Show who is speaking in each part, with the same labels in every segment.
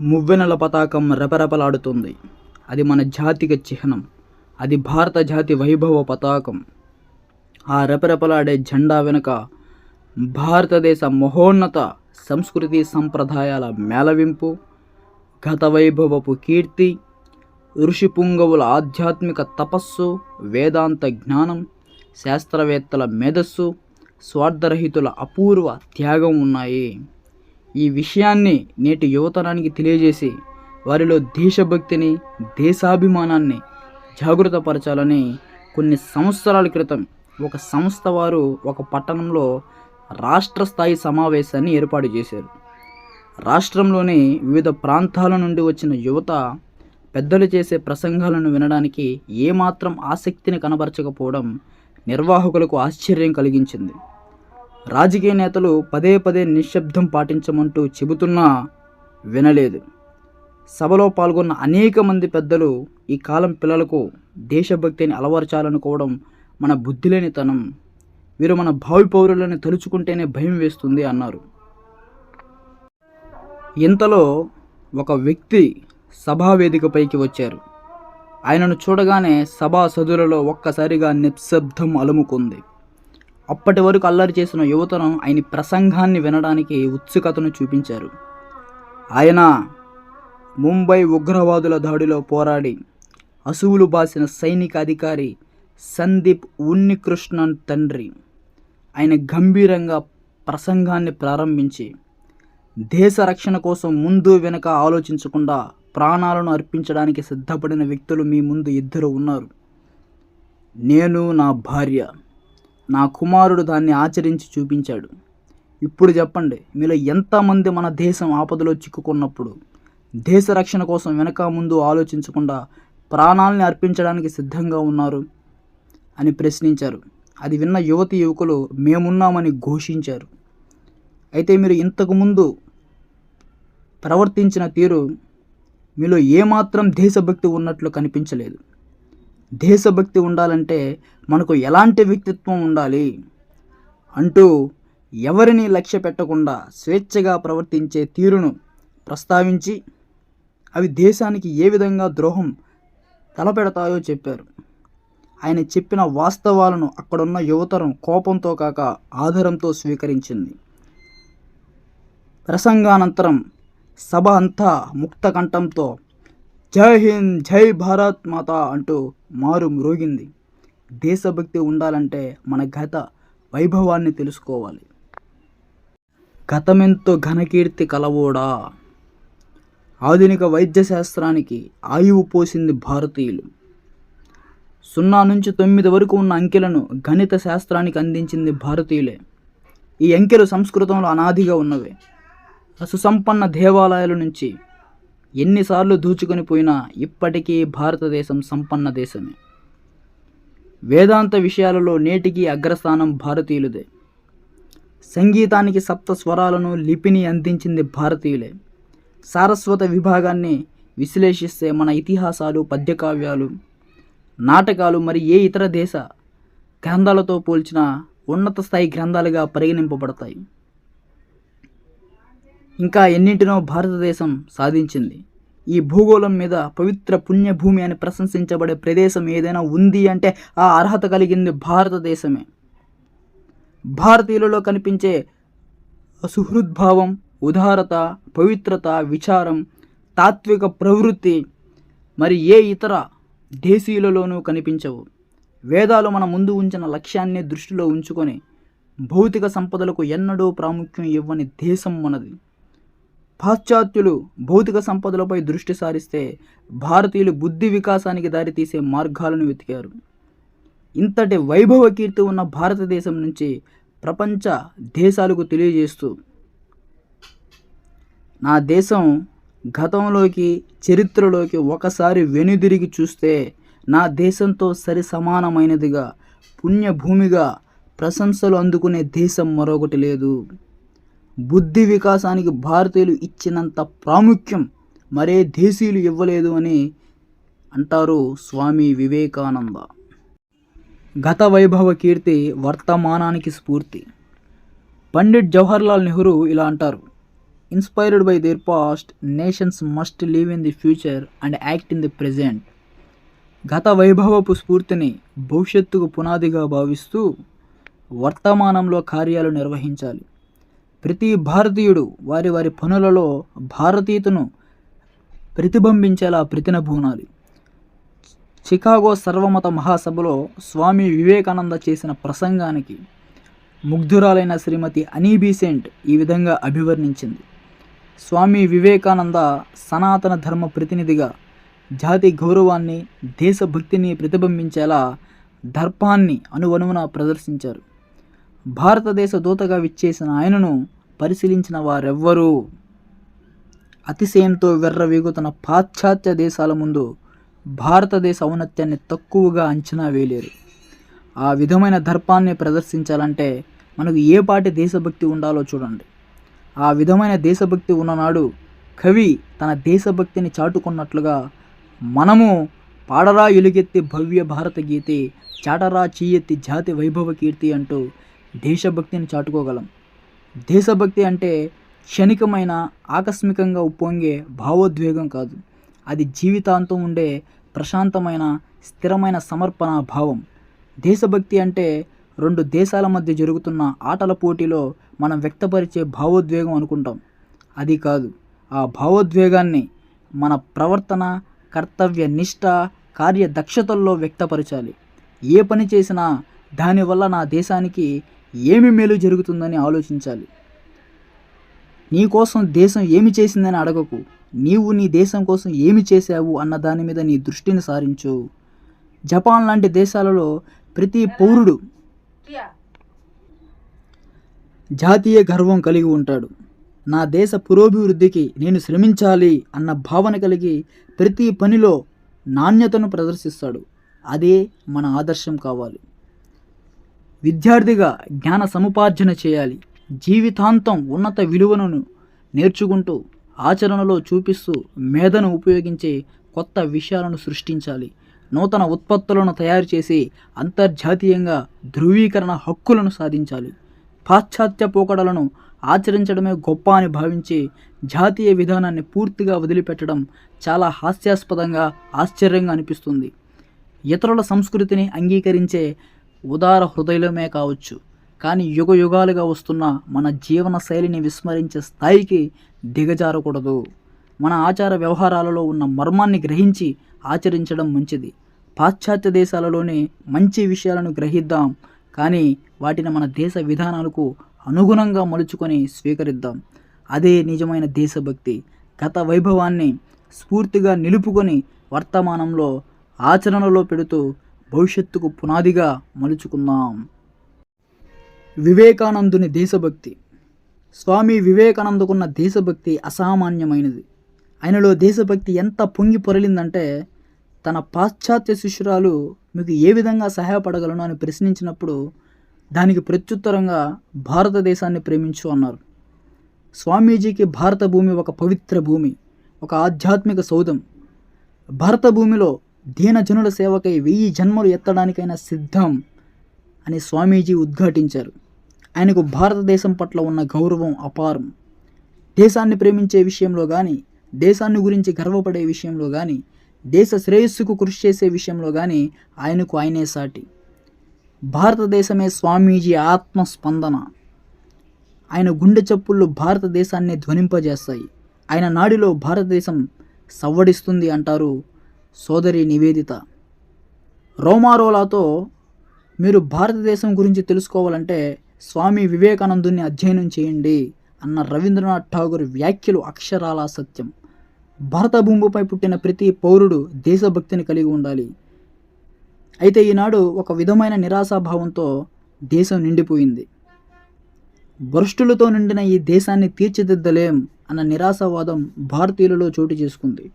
Speaker 1: మువ్వెనల పతాకం రెపరెపలాడుతుంది. అది మన జాతికి చిహ్నం. అది భారత జాతి వైభవ పతాకం. ఆ రెపరెపలాడే జెండా వెనుక భారతదేశ మహోన్నత సంస్కృతి సంప్రదాయాల మేళవింపు గత వైభవపు కీర్తి ఋషి పుంగవుల ఆధ్యాత్మిక తపస్సు వేదాంత జ్ఞానం శాస్త్రవేత్తల మేధస్సు స్వార్థరహితుల అపూర్వ త్యాగం ఉన్నాయి. ఈ విషయాన్ని నేటి యువతరానికి తెలియజేసి వారిలో దేశభక్తిని దేశాభిమానాన్ని జాగృతపరచాలని కొన్ని సంవత్సరాల క్రితం ఒక సంస్థ వారు ఒక పట్టణంలో రాష్ట్ర స్థాయి సమావేశాన్ని ఏర్పాటు చేశారు. రాష్ట్రంలోని వివిధ ప్రాంతాల నుండి వచ్చిన యువత పెద్దలు చేసే ప్రసంగాలను వినడానికి ఏమాత్రం ఆసక్తిని కనబరచకపోవడం నిర్వాహకులకు ఆశ్చర్యం కలిగించింది. రాజకీయ నేతలు పదే పదే నిశ్శబ్దం పాటించమంటూ చెబుతున్నా వినలేదు. సభలో పాల్గొన్న అనేక మంది పెద్దలు ఈ కాలం పిల్లలకు దేశభక్తిని అలవరచాలనుకోవడం మన బుద్ధిలేనితనం. వీరు మన భావి పౌరులను తలుచుకుంటేనే భయం వేస్తుంది అన్నారు. ఇంతలో ఒక వ్యక్తి సభా వేదికపైకి వచ్చారు. ఆయనను చూడగానే సభా సదులలో ఒక్కసారిగా నిశ్శబ్దం అలుముకుంది. అప్పటి వరకు అల్లరి చేసిన యువతను ఆయన ప్రసంగాన్ని వినడానికి ఉత్సుకతను చూపించారు. ఆయన ముంబై ఉగ్రవాదుల దాడిలో పోరాడి అసువులు బాసిన సైనిక అధికారి సందీప్ ఉన్నికృష్ణన్ తండ్రి ఆయన గంభీరంగా ప్రసంగాన్ని ప్రారంభించి దేశ రక్షణ కోసం ముందు వెనుక ఆలోచించకుండా ప్రాణాలను అర్పించడానికి సిద్ధపడిన వ్యక్తులు మీ ముందు ఇద్దరు ఉన్నారు. నేను నా భార్య. నా కుమారుడు దాన్ని ఆచరించి చూపించాడు. ఇప్పుడు చెప్పండి మీలో ఎంతమంది మన దేశం ఆపదలో చిక్కుకున్నప్పుడు దేశ రక్షణ కోసం వెనక ముందు ఆలోచించకుండా ప్రాణాలని అర్పించడానికి సిద్ధంగా ఉన్నారు? అని ప్రశ్నించారు. అది విన్న యువతి యువకులు మేమున్నామని ఘోషించారు. అయితే మీరు ఇంతకుముందు ప్రవర్తించిన తీరు మీలో ఏమాత్రం దేశభక్తి ఉన్నట్లు కనిపించలేదు. దేశభక్తి ఉండాలంటే మనకు ఎలాంటి వ్యక్తిత్వం ఉండాలి? అంటూ ఎవరిని లక్ష్య పెట్టకుండా స్వేచ్ఛగా ప్రవర్తించే తీరును ప్రస్తావించి అవి దేశానికి ఏ విధంగా ద్రోహం తలపెడతాయో చెప్పారు. ఆయన చెప్పిన వాస్తవాలను అక్కడున్న యువతరం కోపంతో కాక ఆధారంతో స్వీకరించింది. ప్రసంగానంతరం సభ అంతా ముక్త కంఠంతో జై హింద్ జై భారత్ మాత అంటూ మారు మ్రోగింది. దేశభక్తి ఉండాలంటే మన గత వైభవాన్ని తెలుసుకోవాలి. గతమెంతో ఘనకీర్తి కలవోడా? ఆధునిక వైద్య శాస్త్రానికి ఆయువు పోసింది భారతీయులు. సున్నా నుంచి తొమ్మిది వరకు ఉన్న అంకెలను గణిత శాస్త్రానికి అందించింది భారతీయులే. ఈ అంకెలు సంస్కృతంలో అనాదిగా ఉన్నవే. సుసంపన్న దేవాలయాల నుంచి ఎన్నిసార్లు దూచుకొని పోయినా ఇప్పటికీ భారతదేశం సంపన్న దేశమే. వేదాంత విషయాలలో నేటికి అగ్రస్థానం భారతీయులదే. సంగీతానికి సప్త స్వరాలను లిపిని అందించింది భారతీయులే. సారస్వత విభాగాన్ని విశ్లేషిస్తే మన ఇతిహాసాలు పద్యకావ్యాలు నాటకాలు మరి ఏ ఇతర దేశ గ్రంథాలతో పోల్చినా ఉన్నత స్థాయి గ్రంథాలుగా పరిగణింపబడతాయి. ఇంకా ఎన్నింటినో భారతదేశం సాధించింది. ఈ భూగోళం మీద పవిత్ర పుణ్యభూమి అని ప్రశంసించబడే ప్రదేశం ఏదైనా ఉంది అంటే ఆ అర్హత కలిగింది భారతదేశమే. భారతీయులలో కనిపించే సుహృద్భావం ఉదారత పవిత్రత విచారం తాత్విక ప్రవృత్తి మరి ఏ ఇతర దేశీయులలోనూ కనిపించవు. వేదాలు మన ముందు ఉంచిన లక్ష్యాన్ని దృష్టిలో ఉంచుకొని భౌతిక సంపదలకు ఎన్నడూ ప్రాముఖ్యం ఇవ్వని దేశం మనది. పాశ్చాత్యులు భౌతిక సంపదలపై దృష్టి సారిస్తే భారతీయులు బుద్ధి వికాసానికి దారితీసే మార్గాలను వెతికారు. ఇంతటి వైభవ కీర్తి ఉన్న భారతదేశం నుంచి ప్రపంచ దేశాలకు తెలియజేస్తూ నా దేశం గతంలోకి చరిత్రలోకి ఒకసారి వెనుదిరిగి చూస్తే నా దేశంతో సరి సమానమైనదిగా పుణ్యభూమిగా ప్రశంసలు అందుకునే దేశం మరొకటి లేదు. బుద్ధి వికాసానికి భారతీయులు ఇచ్చినంత ప్రాముఖ్యం మరే దేశీయులు ఇవ్వలేదు అని అంటారు స్వామి వివేకానంద. గత వైభవ కీర్తి వర్తమానానికి స్ఫూర్తి. పండిట్ జవహర్లాల్ నెహ్రూ ఇలా అంటారు inspired by their past nations must live in the future and act in the present గత వైభవపు స్ఫూర్తిని భవిష్యత్తుకు పునాదిగా భావిస్తూ వర్తమానంలో కార్యాలు నిర్వహించాలి. ప్రతి భారతీయుడు వారి వారి పనులలో భారతీయతను ప్రతిబింబించేలా ప్రతినబూనాలి చికాగో సర్వమత మహాసభలో స్వామి వివేకానంద చేసిన ప్రసంగానికి ముగ్ధురాలైన శ్రీమతి అనీబీసెంట్ ఈ విధంగా అభివర్ణించింది. స్వామి వివేకానంద సనాతన ధర్మ ప్రతినిధిగా జాతి గౌరవాన్ని దేశభక్తిని ప్రతిబింబించేలా దర్పాన్ని అనువనువున ప్రదర్శించారు. భారతదేశ దూతగా విచ్చేసిన ఆయనను పరిశీలించిన వారెవ్వరూ అతిశయంతో వెర్రవీగుతున్న పాశ్చాత్య దేశాల ముందు భారతదేశ ఔన్నత్యాన్ని తక్కువగా అంచనా వేయలేరు. ఆ విధమైన దర్పాన్ని ప్రదర్శించాలంటే మనకు ఏ పాటి దేశభక్తి ఉండాలో చూడండి. ఆ విధమైన దేశభక్తి ఉన్ననాడు కవి తన దేశభక్తిని చాటుకున్నట్లుగా మనము పాడరా ఎలుగెత్తి భవ్య భారత గీతి చాటరా చీయెత్తి జాతి వైభవ కీర్తి అంటూ దేశభక్తిని చాటుకోగలం. దేశభక్తి అంటే క్షణికమైన ఆకస్మికంగా ఉప్పొంగే భావోద్వేగం కాదు. అది జీవితాంతం ఉండే ప్రశాంతమైన స్థిరమైన సమర్పణ భావం. దేశభక్తి అంటే రెండు దేశాల మధ్య జరుగుతున్న ఆటల పోటీలో మనం వ్యక్తపరిచే భావోద్వేగం అనుకుంటాం. అది కాదు ఆ భావోద్వేగాన్ని మన ప్రవర్తన కర్తవ్య నిష్ట కార్యదక్షతల్లో వ్యక్తపరచాలి. ఏ పని చేసినా దానివల్ల నా దేశానికి ఏమి మేలు జరుగుతుందని ఆలోచించాలి. నీ కోసం దేశం ఏమి చేసిందని అడగకు. నీవు నీ దేశం కోసం ఏమి చేశావు అన్న దాని మీద నీ దృష్టిని సారించు. జపాన్ లాంటి దేశాలలో ప్రతి పౌరుడు జాతీయ గర్వం కలిగి ఉంటాడు. నా దేశ పురోభివృద్ధికి నేను శ్రమించాలి అన్న భావన కలిగి ప్రతి పనిలో నాణ్యతను ప్రదర్శిస్తాడు. అదే మన ఆదర్శం కావాలి. విద్యార్థిగా జ్ఞాన సముపార్జన చేయాలి. జీవితాంతం ఉన్నత విలువలను నేర్చుకుంటూ ఆచరణలో చూపిస్తూ మేధను ఉపయోగించే కొత్త విషయాలను సృష్టించాలి. నూతన ఉత్పత్తులను తయారు చేసి అంతర్జాతీయంగా ధృవీకరణ హక్కులను సాధించాలి. పాశ్చాత్య పోకడలను ఆచరించడమే గొప్ప అని భావించి జాతీయ విధానాన్ని పూర్తిగా వదిలిపెట్టడం చాలా హాస్యాస్పదంగా ఆశ్చర్యంగా అనిపిస్తుంది. ఇతరుల సంస్కృతిని అంగీకరించే ఉదార హృదయమే కావచ్చు. కానీ యుగ యుగాలుగా వస్తున్న మన జీవన శైలిని విస్మరించే స్థాయికి దిగజారకూడదు. మన ఆచార వ్యవహారాలలో ఉన్న మర్మాన్ని గ్రహించి ఆచరించడం మంచిది. పాశ్చాత్య దేశాలలోనే మంచి విషయాలను గ్రహిద్దాం. కానీ వాటిని మన దేశ విధానాలకు అనుగుణంగా మలుచుకొని స్వీకరిద్దాం. అదే నిజమైన దేశభక్తి. గత వైభవాన్ని స్ఫూర్తిగా నిలుపుకొని వర్తమానంలో ఆచరణలో పెడుతూ భవిష్యత్తుకు పునాదిగా మలుచుకుందాం. వివేకానందుని దేశభక్తి. స్వామి వివేకానందకున్న దేశభక్తి అసామాన్యమైనది. ఆయనలో దేశభక్తి ఎంత పొంగి పొరలిందంటే తన పాశ్చాత్య శిష్యురాలు మీకు ఏ విధంగా సహాయపడగలను అని ప్రశ్నించినప్పుడు దానికి ప్రత్యుత్తరంగా భారతదేశాన్ని ప్రేమించు అన్నారు. స్వామీజీకి భారత భూమి ఒక పవిత్ర భూమి ఒక ఆధ్యాత్మిక సౌధం. భారత భూమిలో దీనజనుల సేవకై వెయ్యి జన్మలు ఎత్తడానికైనా సిద్ధం అని స్వామీజీ ఉద్ఘాటించారు. ఆయనకు భారతదేశం పట్ల ఉన్న గౌరవం అపారం. దేశాన్ని ప్రేమించే విషయంలో కానీ దేశాన్ని గురించి గర్వపడే విషయంలో కానీ దేశ శ్రేయస్సుకు కృషి చేసే విషయంలో కానీ ఆయనకు ఆయనే సాటి. భారతదేశమే స్వామీజీ ఆత్మస్పందన. ఆయన గుండె చప్పుళ్ళు భారతదేశాన్ని ధ్వనింపజేస్తాయి. ఆయన నాడిలో భారతదేశం సవ్వడిస్తుంది అంటారు సోదరి నివేదిత రోమారోలాతో మీరు భారతదేశం గురించి తెలుసుకోవాలంటే స్వామి వివేకానందుని అధ్యయనం చేయండి అన్న రవీంద్రనాథ్ ఠాగూర్ వ్యాఖ్యలు అక్షరాల సత్యం. భారత భూమిపై పుట్టిన ప్రతి పౌరుడు దేశభక్తిని కలిగి ఉండాలి. అయితే ఈనాడు ఒక విధమైన నిరాశాభావంతో దేశం నిండిపోయింది. భ్రష్టులతో నిండిన ఈ దేశాన్ని తీర్చిదిద్దలేం అన్న నిరాశావాదం భారతీయులలో చోటు చేసుకుంది.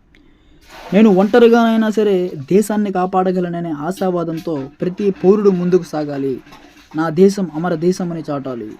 Speaker 1: నేను ఒంటరిగానైనా సరే దేశాన్ని కాపాడగలననే ఆశావాదంతో ప్రతి పౌరుడు ముందుకు సాగాలి. నా దేశం అమర దేశం అని చాటాలి.